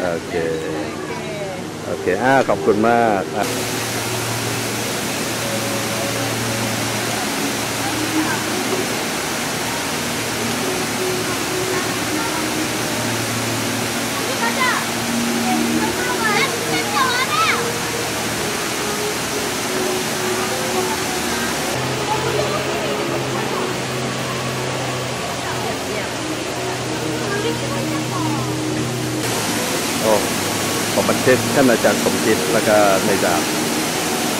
โอเค โอเคอ่าขอบคุณมากอะโอ้ผม บันทึกท่านอาจารย์สมคิดแล้วก็ในดาบ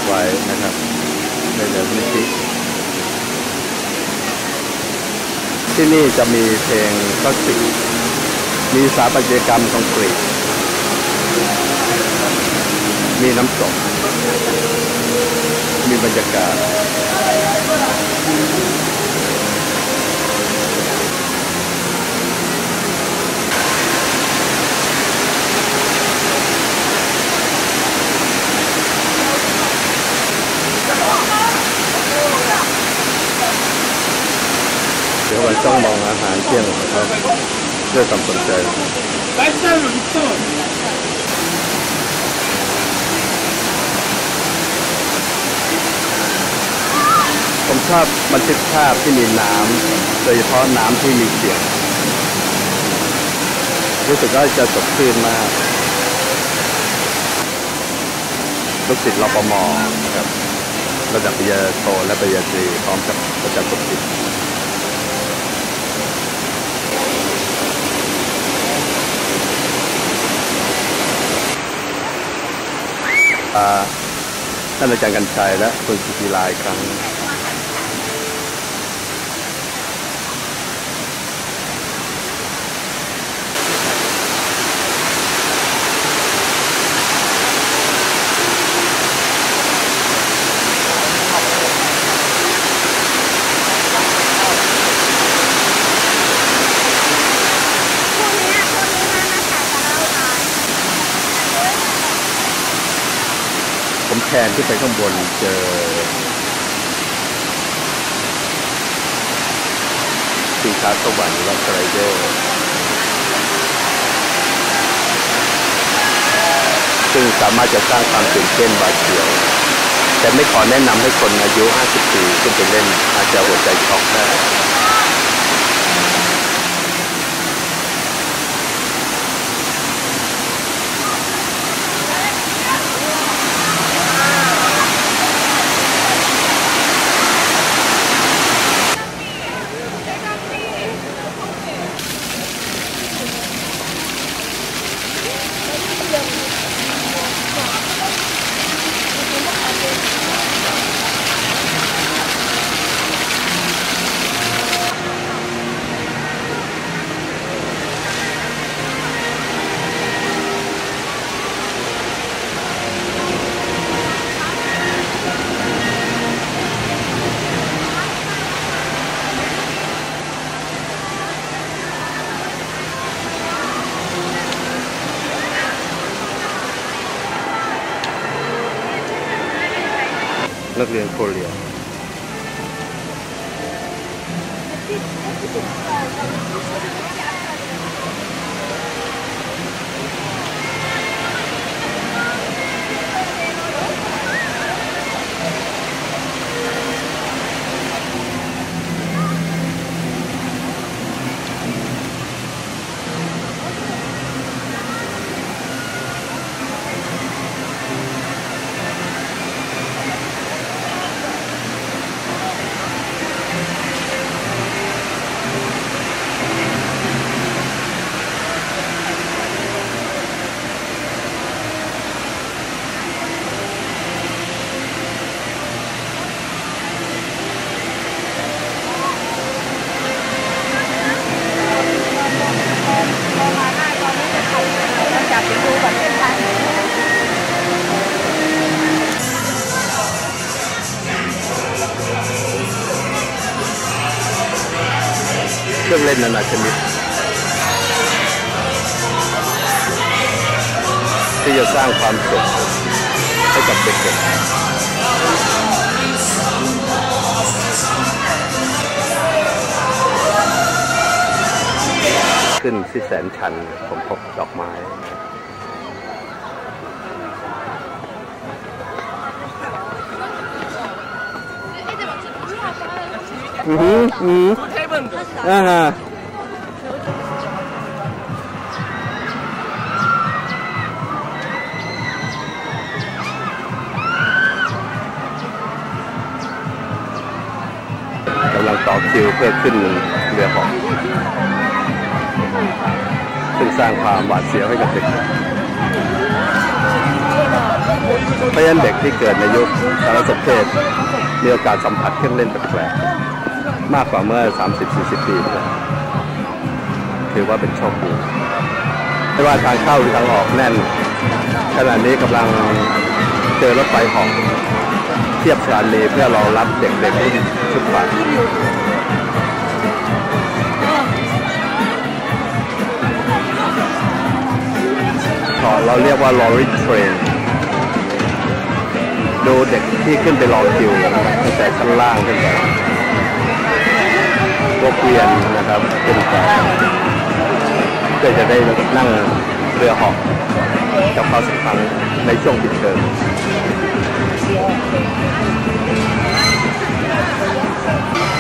ไว้นะครับ ในเดือนนิติที่นี่จะมีเพลงคลาสสิกมีสถาปัตยกรรมคอนกรีตมีน้ำตกมีบรรยากาศ เดี๋ยววันจ้องมองอาหารเที่ยงของเขาด้วยความสนใจผมชอบบันทึกภาพที่มีน้ำโดยเฉพาะน้ำที่มีเสียง รู้สึกว่าจะสดชื่นมากลูกศิษย์รปมนะครับระดับปริญญาโทและปริญญาตรีพร้อมกับอาจารย์สมคิาท่านอาจารย์กันชัยและคุณสุธีลายครั้ง นที่ไปข้างบนเจอสินค้าสวรรค์และสไลเดอร์ซึ่งสามารถจะสร้างความตื่นเต้นบาดเสียว แต่ไม่ขอแนะนำให้คนอายุ 50 ปีขึ้นไปเล่นอาจจะหัวใจช็อกได้ นักเนานาชนิด ที่จะสร้างความสุขให้กับเด็กๆขึ้นที่แสนชันผมพบดอกไม้อือหื，嗯，啊哈。 ต่อคิวเพื่อขึ้นเรือหอกซึ่งสร้างความหวาดเสียวให้กับเด็กเพราะฉะนั้นเด็กที่เกิดในยุคสารสนเทศมีโอกาสสัมผัสเครื่องเล่นแปลกๆมากกว่าเมื่อ 30-40 ปีที่แล้วถือว่าเป็นโชคดีไม่ว่าทางเข้าหรือทางออกแน่น ขณะนี้กำลังเจอรถไฟหอก เทียบสานีเพื่อรอรับเด็กๆที่ชุดฝันเราเรียกว่า lorry train ดูเด็กที่ขึ้นไปรอคิวตั้งแต่ชั้นล่างขึ้นไปพวกเกวียนนะครับขึ้นไปเพื่อจะได้นั่งเรือหอกกับเขาสักครั้งในช่วงปิดเทอม Thank you.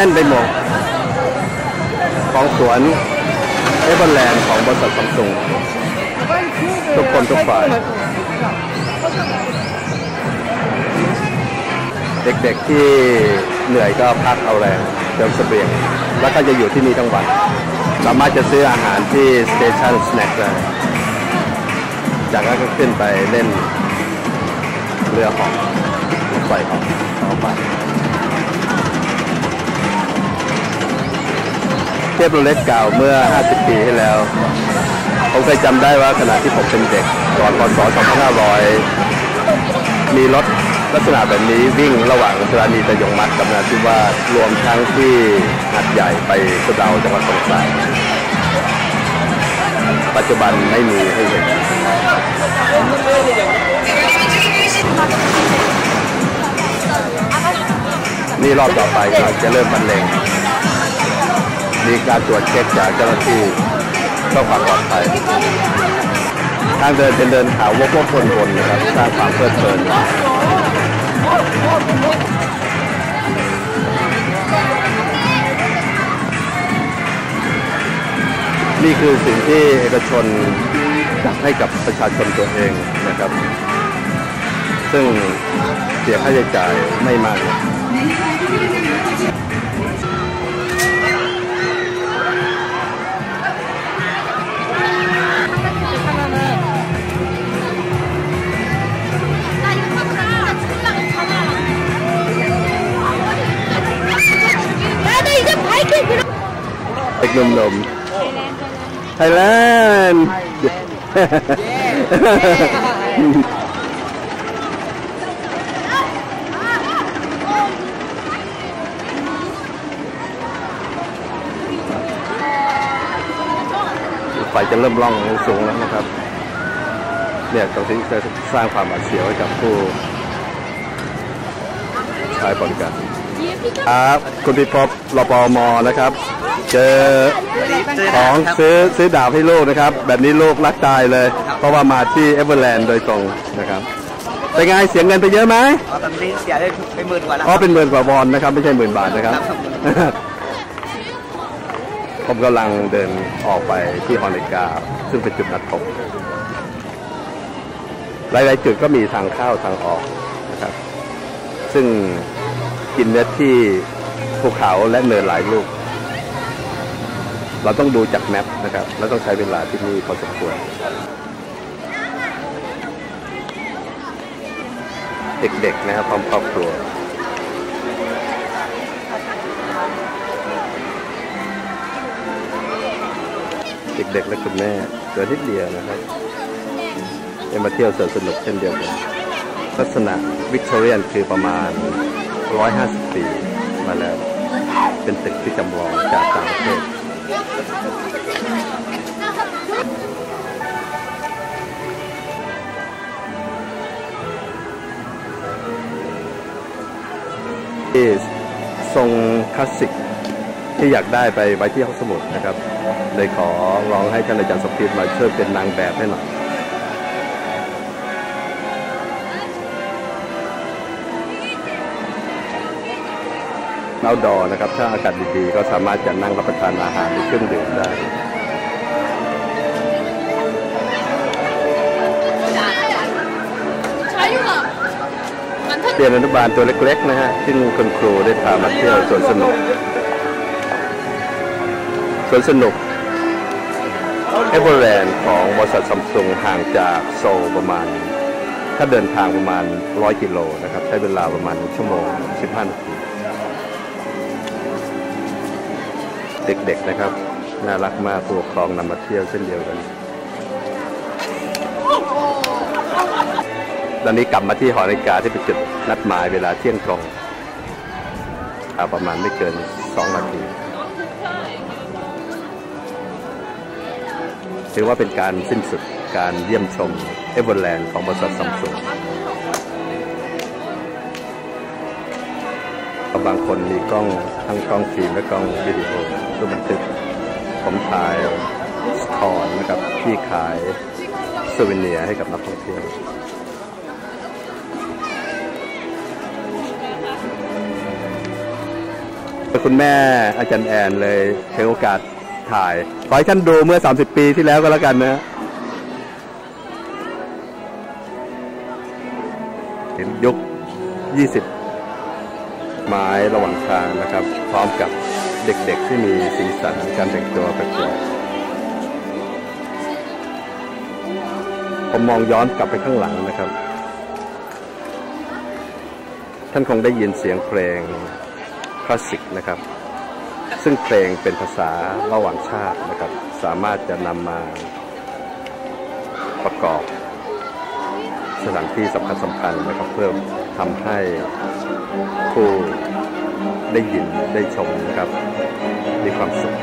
แน่นไปหมดของสวนเอเวอร์แลนด์ของบริษัทซัมซุงทุกคนทุกฝ่าย เด็กๆที่เหนื่อยก็พักเอาแรงเติมเสบียง แล้วก็จะอยู่ที่นี่ทั้งวัน สามารถจะซื้ออาหารที่สเตชันสแน็คได้จากนั้นก็ขึ้นไปเล่นเรือของรถไฟของต่อไป เทพโรเล็กเก่าเมื่อ 50 ปีที่แล้ว ผมเคยจำได้ว่าขณะที่ผมเป็นเด็กก่อนพศ2500 มีรถลักษณะแบบนี้วิ่งระหว่างสถานีตะยงมัดกับนาทิวาสรวมทั้งที่หัดใหญ่ไปสุดาวจังหวัดสงขลาปัจจุบันไม่มีให้เห็นนี่รอบต่อไปเราจะเริ่มบรรเลง มีการตรวจเช็คจากเจ้าหน้าที่เพื่อความปลอดภัยทางเดินเป็นเดินขาววกวกวนวนนะครับสร้างความเพลิดเพลินนี่คือสิ่งที่เอกชนจัดให้กับประชาชนตัวเองนะครับ ซึ่งเสียค่าใช้จ่ายไม่มาก เด็กหนุ่มๆไทยแลนด์ไฟจะเริ่มล่องสูงแล้วนะครับ เนี่ยตรงที่จะสร้างความหวาดเสียวให้กับผู้ใช้บริการ ครับ คุณพิภพรปมนะครับ เจอของซื้อซื้อดาบให้ลูกนะครับ แบบนี้ลูกรักตายเลย เพราะว่ามาที่เอเวอร์แลนด์โดยตรงนะครับเป็นไงเสียเงินไปเยอะไหมอ๋อตอนนี้เสียได้ไปหมื่นกว่าแล้วอ๋อเป็นหมื่นกว่าบอลนะครับ ไม่ใช่หมื่นบาทนะครับ ผมกำลังเดินออกไปที่ฮอนิกา ซึ่งเป็นจุดนัดพบหลายๆจุดก็มีทางเข้าทางออกนะครับ ซึ่ง กินเนื้อที่ภูเขาและเนินหลายลูก เราต้องดูจากแมปนะครับ แล้วต้องใช้เวลาที่นี่พอสมควร เด็กๆนะครับพร้อมครอบครัวเด็กๆและคุณแม่เกิดนิดเดียวนะครับได้มาเที่ยวสวนสนุกเช่นเดียวกันลักษณะวิกตอเรียนคือประมาณ 150 ปีมาแล้ว เป็นตึกที่จำลองจากต่างประเทศที่ทรงคลาสสิกที่อยากได้ไปไว้ที่ห้องสมุดนะครับเลยขอร้องให้ท่านอาจารย์สมพิษมาช่วยเป็นนางแบบให้หน่อย เอาดอนะครับ ถ้าอากาศดีๆ ก็สามารถจะนั่งรับประทานอาหารหรือเครื่องดื่มได้ใช้อยู่เหรอมันทั้งเรียนอนุบาลตัวเล็ก ๆ นะฮะซึ่งคุณครูได้พามาเที่ยวสวนสนุกสวนสนุกเอเวอร์แลนด์ของบริษัทซัมซุงห่างจากโซลประมาณ ถ้าเดินทางประมาณ 100 กิโลนะครับ ใช้เวลาประมาณ 1 ชั่วโมง 15 นาที เด็กๆนะครับ น่ารักมากผู้ปกครองนำมาเที่ยวเช่นเดียวกัน ตอนนี้กลับมาที่หอนาฬิกาที่เป็นจุดนัดหมายเวลาเที่ยงตรงเอาประมาณไม่เกิน2นาที ถือว่าเป็นการสิ้นสุดการเยี่ยมชมเอเวอร์แลนด์ของบริษัทซัมซุง บางคนมีกล้องทั้งกล้องฟิล์มและกล้องวิดีโอเพื่อบันทึก ผมถ่ายสทอนนะครับที่ขายซูเวเนียให้กับนักท่องเที่ยวคุณแม่อาจารย์แอนเลยใช้โอกาสถ่าย ขอให้ท่านดูเมื่อ 30 ปีที่แล้วก็แล้วกันนะเห็นยุค 20 ไม้ระหว่างทางนะครับ พร้อมกับเด็กๆที่มีสีสันการแต่งตัวแปลกๆผมมองย้อนกลับไปข้างหลังนะครับ ท่านคงได้ยินเสียงเพลงคลาสสิกนะครับ ซึ่งเพลงเป็นภาษาระหว่างชาตินะครับ สามารถจะนำมาประกอบสถานที่สำคัญสำคัญนะครับ เพื่อทำให้ ผู้ได้ยินได้ชมนะครับ มีความสุข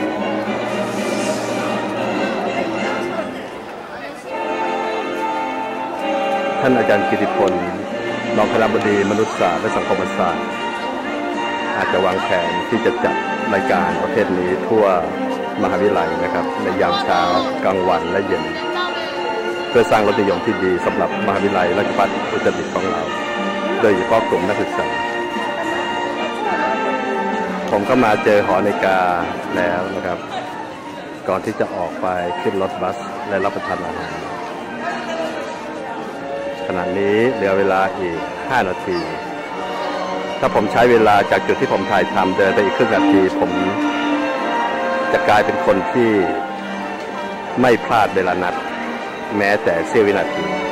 ท่านอาจารย์กิติพลรองคณบดีมนุษยศาสตร์และสังคมศาสตร์อาจจะวางแผนที่จะจัดรายการประเภทนี้ทั่วมหาวิทยาลัยนะครับ ในยามเช้ากลางวันและเย็น เพื่อสร้างรสนิยมที่ดีสำหรับมหาวิทยาลัยราชภัฏอุตรดิตถ์ของเรา โดยเฉพาะกลุ่มนักศึกษา ผมก็มาเจอหอนาฬิกาแล้วนะครับ ก่อนที่จะออกไปขึ้นรถบัสและรับประทานอาหารขณะนี้เหลือเวลาอีก 5 นาที ถ้าผมใช้เวลาจากจุดที่ผมถ่ายทำเดินไปอีกครึ่งนาที ผมจะกลายเป็นคนที่ไม่พลาดเวลานัด แม้แต่เสี้ยววินาที